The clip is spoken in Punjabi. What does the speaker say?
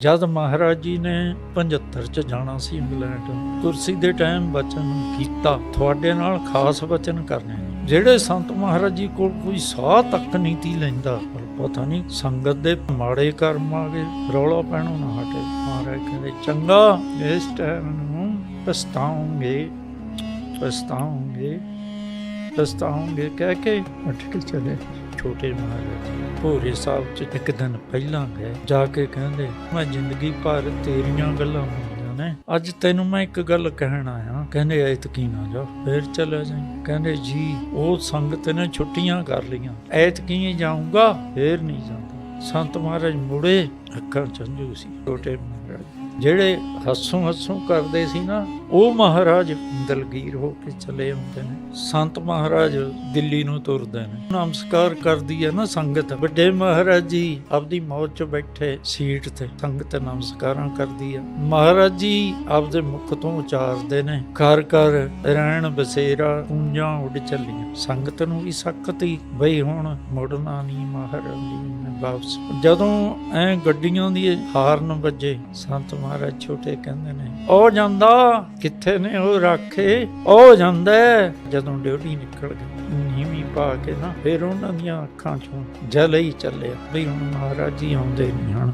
ਜਦ ਮਹਾਰਾਜ ਜੀ ਨੇ 75 ਚ ਜਾਣਾ ਸੀ ਇੰਗਲੈਂਡ, ਕੁਰਸੀ ਦੇ ਟਾਈਮ ਬਚਨ ਕੀਤਾ, ਤੁਹਾਡੇ ਨਾਲ ਖਾਸ ਬਚਨ ਕਰਨੇ ਜਿਹੜੇ ਸੰਤ ਮਹਾਰਾਜ ਜੀ ਕੋਲ ਕੋਈ ਸਾਹ ਤੱਕ ਨਹੀਂ ਤੀ ਲੈਂਦਾ ਪਤਾ ਨਹੀਂ ਸੰਗਤ ਦੇ ਮਾੜੇ ਕਰਮ ਆ ਗਏ, ਰੌਲਾ ਪੈਣੋਂ ਨਾ ਹਟੇ। ਮਹਾਰਾਜ ਕਹਿੰਦੇ, ਚੰਗਾ, ਇਸ ਟਾਈਮ ਨੂੰ ਪਛਤਾਉਂਗੇ ਪਛਤਾਉਂਗੇ ਪਛਤਾਉਂਗੇ ਕਹਿ ਕੇ ਉੱਠ ਕੇ ਚਲੇ ਛੋਟੇ ਮਹਾਰਾਜ ਭੋਰੇ ਸਾਹਿਬ ਚ ਇੱਕ ਦਿਨ ਪਹਿਲਾਂ ਗਏ, ਜਾ ਕੇ ਕਹਿੰਦੇ, ਮੈਂ ਜ਼ਿੰਦਗੀ ਭਰ ਤੇਰੀਆਂ ਗੱਲਾਂ ਹੁੰਦੀਆਂ ਨੇ। ਅੱਜ ਤੈਨੂੰ ਮੈਂ ਇੱਕ ਗੱਲ ਕਹਿਣ ਆਇਆ, ਕਹਿੰਦੇ, ਐਤਕੀ ਨਾ ਜਾ, ਫੇਰ ਚਲੇ ਜਾਈ। ਕਹਿੰਦੇ, ਜੀ, ਉਹ ਸੰਗਤ ਨੇ ਛੁੱਟੀਆਂ ਕਰ ਲਈਆਂ, ਐਤਕੀ ਹੀ ਜਾਊਂਗਾ, ਫੇਰ ਨਹੀਂ ਜਾਂਦਾ। ਸੰਤ ਮਹਾਰਾਜ ਮੁੜੇ, ਅੱਖਾਂ ਚੰਝੂ ਸੀ, ਛੋਟੇ ਮਹਾਰਾਜ। ਜਿਹੜੇ ਹੱਸੋਂ ਹੱਸੋਂ ਕਰਦੇ ਸੀ ਨਾ ਉਹ ਮਹਾਰਾਜ ਦਲਗੀਰ ਹੋ ਕੇ ਚਲੇ ਆਉਂਦੇ ਨੇ। ਸੰਤ ਮਹਾਰਾਜ ਦਿੱਲੀ ਨੂੰ ਤੁਰਦੇ ਨੇ। ਨਮਸਕਾਰ ਕਰਦੀ ਹੈ ਨਾ ਸੰਗਤ। ਵੱਡੇ ਮਹਾਰਾਜ ਜੀ, ਆਪਦੀ ਮੌਜ 'ਚ ਬੈਠੇ ਸੀਟ ਤੇ ਸੰਗਤ ਨਮਸਕਾਰਾਂ ਕਰਦੀ ਹੈ। ਮਹਾਰਾਜ ਜੀ ਆਪਦੇ ਮੁਖ ਤੋਂ ਉਚਾਰਦੇ ਨੇ। ਘਰ ਘਰ ਰਹਿਣ ਬਸੇਰਾ ਪੂੰਜਾਂ ਉੱਡ ਚੱਲੀਆਂ। ਸੰਗਤ ਨੂੰ ਵੀ ਸਖਤੀ ਬਈ ਹੁਣ ਮੁੜਨਾ ਨਹੀਂ ਮਹਾਰਾਜ ਜੀ ਨੇ ਵਾਪਸ। ਜਦੋਂ ਐ ਗੱਡੀਆਂ ਦੀ ਹਾਰਨ ਵੱਜੇ, ਸੰਤ ਮਹਾਰਾਜ ਛੋਟੇ ਕਹਿੰਦੇ ਨੇ ਉਹ ਜਾਂਦਾ ਕਿੱਥੇ ਨੇ ਉਹ ਰਾਖੇ? ਉਹ ਜਾਂਦਾ ਜਦੋਂ ਡਿਊਟੀ ਨਿਕਲ ਗਈ, ਨੀਵੀਂ ਪਾ ਕੇ ਨਾ, ਫਿਰ ਉਹਨਾਂ ਦੀਆਂ ਅੱਖਾਂ ਚੋਂ ਜਲ ਹੀ ਚੱਲਿਆ ਵੀ ਹੁਣ ਮਹਾਰਾਜ ਜੀ ਆਉਂਦੇ ਨਹੀਂ ਹਨ।